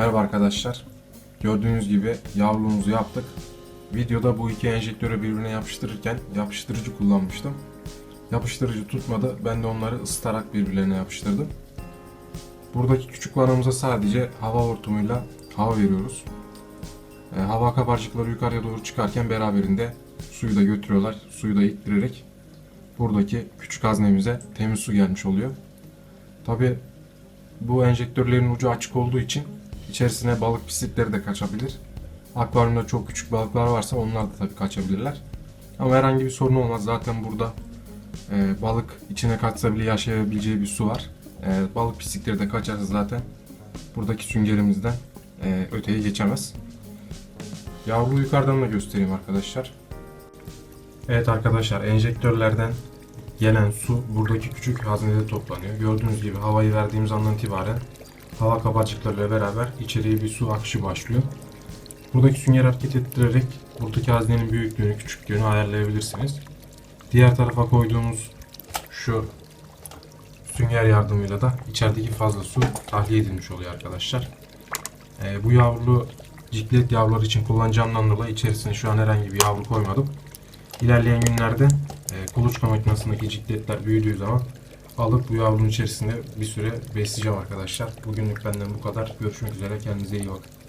Merhaba arkadaşlar. Gördüğünüz gibi yavrumuzu yaptık. Videoda bu iki enjektörü birbirine yapıştırırken yapıştırıcı kullanmıştım. Yapıştırıcı tutmadı. Ben de onları ısıtarak birbirlerine yapıştırdım. Buradaki küçük vanamıza sadece hava hortumuyla hava veriyoruz. Ee, hava kabarcıkları yukarıya doğru çıkarken beraberinde suyu da götürüyorlar. Suyu da ittirerek buradaki küçük haznemize temiz su gelmiş oluyor. Tabi bu enjektörlerin ucu açık olduğu için içerisine balık pislikleri de kaçabilir. Akvaryumda çok küçük balıklar varsa onlar da tabii kaçabilirler. Ama herhangi bir sorun olmaz. Zaten burada e, balık içine kaçsa bile yaşayabileceği bir su var. E, balık pislikleri de kaçarsa zaten buradaki süngerimizden e, öteye geçemez. Yavruyu yukarıdan da göstereyim arkadaşlar. Evet arkadaşlar enjektörlerden gelen su buradaki küçük haznede toplanıyor. Gördüğünüz gibi havayı verdiğimiz andan itibaren hava kabarcıklarıyla beraber içeriye bir su akışı başlıyor. Buradaki süngeri hareket ettirerek buradaki haznenin büyüklüğünü, küçüklüğünü ayarlayabilirsiniz. Diğer tarafa koyduğumuz şu sünger yardımıyla da içerideki fazla su tahliye edilmiş oluyor arkadaşlar. Ee, bu yavrulu ciklet yavruları için kullanacağımdan dolayı içerisine şu an herhangi bir yavru koymadım. İlerleyen günlerde e, kuluçka makinesindeki cikletler büyüdüğü zaman alıp bu yavrunun içerisinde bir süre besleyeceğim arkadaşlar. Bugünlük benden bu kadar. Görüşmek üzere. Kendinize iyi bakın.